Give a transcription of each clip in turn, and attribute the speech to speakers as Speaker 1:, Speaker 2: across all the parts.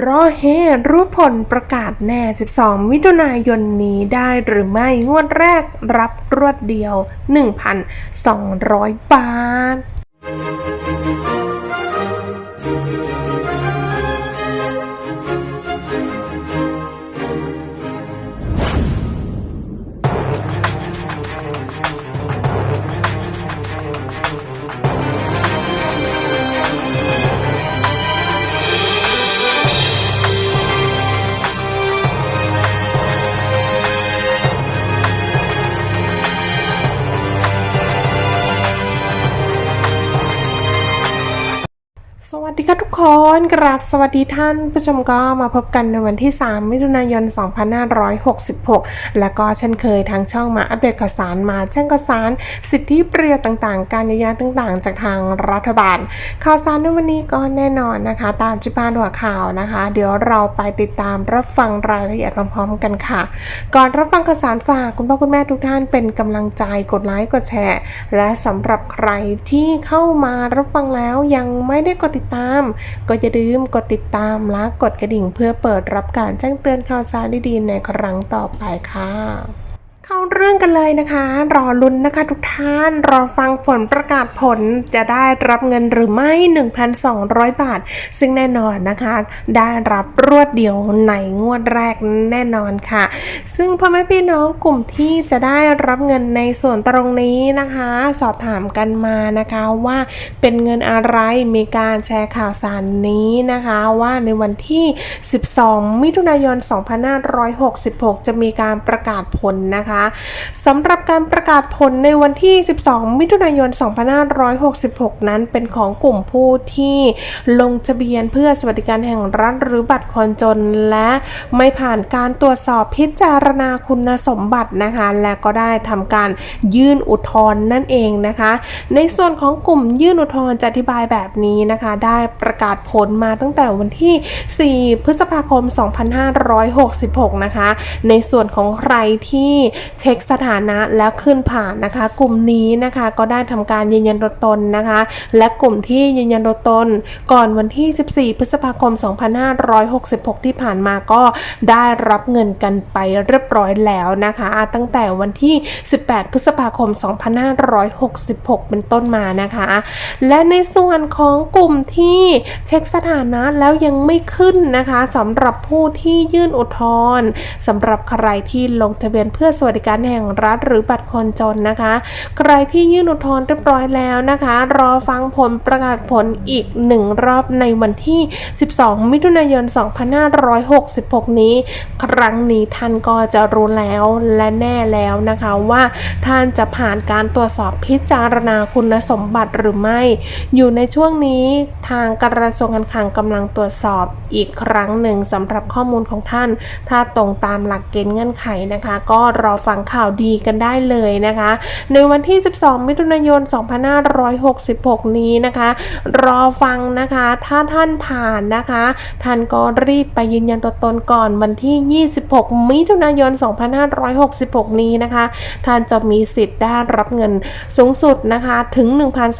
Speaker 1: รอเฮรู้ผลประกาศแน่ 12 มิถุนายนนี้ได้หรือไม่งวดแรกรับรวดเดียว 1,200 บาท วัสดีค่ะทุกคนกราบสวัสดีท่านผู้ชมก็มาพบกันในวันที่ 3 มิถุนายน 2566 และก็เช่นเคยทางช่องมาอัปเดตข่าวสารมาแจ้งข่าวสารสิทธิประโยชน์ต่างๆ การเยียวยาต่างๆ จากทางรัฐบาล ข่าวสารในวันนี้ก็แน่นอนนะคะ ตามจิพานหัวข่าวนะคะ เดี๋ยวเราไปติดตามรับฟังรายละเอียดพร้อมๆกันค่ะ ก่อนรับฟังข่าวสารฝากคุณพ่อคุณแม่ทุกท่านเป็นกำลังใจกดไลค์กดแชร์ และสำหรับใครที่เข้ามารับฟังแล้วยังไม่ได้กดติดตาม ก็อย่าลืมกดติดตามและกดกระดิ่งเพื่อเปิดรับการแจ้งเตือนข่าวสารดีๆในครั้งต่อไปค่ะ เข้าเรื่องกันเลยนะคะ รอลุ้นนะคะทุกท่าน รอฟังผลประกาศผลจะได้รับเงินหรือไม่ 1,200 บาท ซึ่งแน่นอนนะคะ ได้รับรวดเดียวในงวดแรกแน่นอนค่ะ ซึ่งพ่อแม่พี่น้องกลุ่มที่จะได้รับเงินในส่วนตรงนี้นะคะ สอบถามกันมานะคะว่าเป็นเงินอะไรมีการแชร์ข่าวสารนี้นะคะ ว่าในวันที่ 12 มิถุนายน 2566 จะมีการประกาศผลนะคะสำหรับการประกาศผลในวันที่ 12 มิถุนายน 2566 นั้นเป็นของกลุ่มผู้ที่ลงทะเบียนเพื่อสวัสดิการแห่งรัฐหรือบัตรคนจน และไม่ผ่านการตรวจสอบพิจารณาคุณสมบัตินะคะ และก็ได้ทำการยื่นอุทธรณ์นั่นเองนะคะ ในส่วนของกลุ่มยื่นอุทธรณ์จะอธิบายแบบนี้นะคะ ได้ประกาศผลมาตั้งแต่วันที่ 4 พฤษภาคม 2566 นะคะ ในส่วนของใครที่เช็คสถานะแล้วขึ้นผ่านนะคะ กลุ่มนี้นะคะก็ได้ทำการยืนยันตัวตนนะคะ และกลุ่มที่ยืนยันตัวตน ก่อนวันที่ 14 พฤษภาคม 2566 ที่ผ่านมาก็ได้รับเงินกันไปเรียบร้อยแล้วนะคะ ตั้งแต่วันที่ 18 พฤษภาคม 2566 เป็นต้นมานะคะ และในส่วนของกลุ่มที่เช็คสถานะแล้วยังไม่ขึ้นนะคะสำหรับผู้ที่ยื่นอุทธรณ์สำหรับใครที่ลงทะเบียนเพื่อสวัสดิการแห่งรัฐหรือบัตรคนจนนะคะ ใครที่ยื่นอุทธรณ์เรียบร้อยแล้วนะคะ รอฟังผลประกาศผลอีกหนึ่งรอบในวันที่ 12 มิถุนายน 2566 นี้ ครั้งนี้ท่านก็จะรู้แล้วและแน่แล้วนะคะว่าท่านจะผ่านการตรวจสอบพิจารณาคุณสมบัติหรือไม่ อยู่ในช่วงนี้ทางกระทรวงการคลังกำลังตรวจสอบอีกครั้งหนึ่งสำหรับข้อมูลของท่าน ถ้าตรงตามหลักเกณฑ์เงื่อนไขนะคะ ก็รอฟังข่าวดีกันได้เลยนะคะ ในวันที่ 12 มิถุนายน 2566 นี้นะคะ รอฟังนะคะ ถ้าท่านผ่านนะคะ ท่านก็รีบไปยืนยันตัวตนก่อนวันที่ 26 มิถุนายน 2566 นี้นะคะ ท่านจะมีสิทธิ์ได้รับเงินสูงสุดนะคะถึง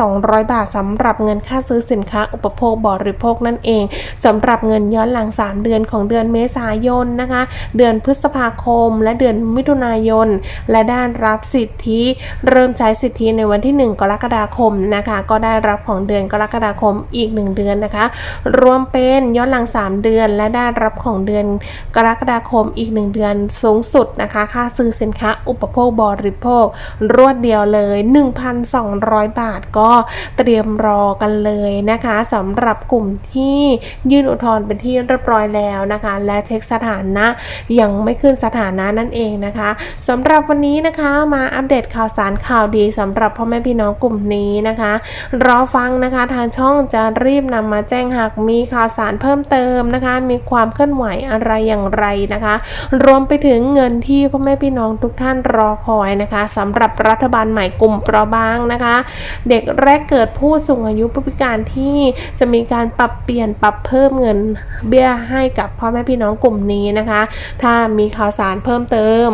Speaker 1: 1,200 บาทสำหรับเงินค่าซื้อสินค้าอุปโภคบริโภคนั่นเองสำหรับเงินย้อนหลัง 3 เดือนของเดือนเมษายนนะคะ เดือนพฤษภาคม และเดือนมิถุนายนและได้รับสิทธิเริ่มใช้สิทธิในวันที่ 1 กรกฎาคมนะคะ ก็ได้รับของเดือนกรกฎาคมอีก 1 เดือนนะคะ รวมเป็นย้อนหลัง 3 เดือน และได้รับของเดือนกรกฎาคมอีก 1 เดือนสูงสุดนะคะ ค่าซื้อสินค้าอุปโภคบริโภค รวดเดียวเลย 1,200 บาทก็เตรียมรอกันเลยนะคะสำหรับกลุ่มที่ยื่นอุทธรณ์เป็นที่เรียบร้อยแล้วนะคะ และเช็คสถานะยังไม่ขึ้นสถานะนั่นเองนะคะสำหรับวันนี้นะคะ มาอัปเดตข่าวสารข่าวดีสำหรับพ่อแม่พี่น้องกลุ่มนี้นะคะ รอฟังนะคะทางช่องจะรีบนำมาแจ้งหากมีข่าวสารเพิ่มเติมนะคะ มีความเคลื่อนไหวอะไรอย่างไรนะคะ รวมไปถึงเงินที่พ่อแม่พี่น้องทุกท่านรอคอยนะคะสำหรับรัฐบาลใหม่กลุ่มเปราะบางนะคะ เด็กแรกเกิดผู้สูงอายุผู้พิการที่จะมีการปรับเปลี่ยนปรับเพิ่มเงินเบี้ยให้กับพ่อแม่พี่น้องกลุ่มนี้นะคะ ถ้ามีข่าวสารเพิ่มเติม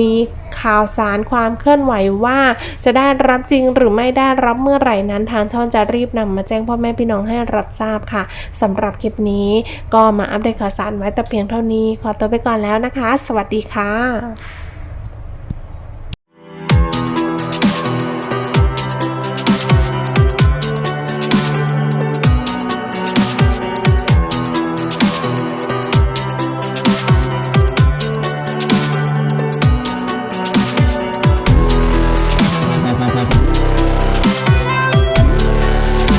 Speaker 1: มีข่าวสารความเคลื่อนไหวว่า จะได้รับจริงหรือไม่ได้รับเมื่อไหร่นั้นทางท่านจะรีบนำมาแจ้งพ่อแม่พี่น้องให้รับทราบค่ะสำหรับคลิปนี้ก็มาอัปเดตข่าวสารไว้แต่เพียงเท่านี้ ขอตัวไปก่อนแล้วนะคะ สวัสดีค่ะ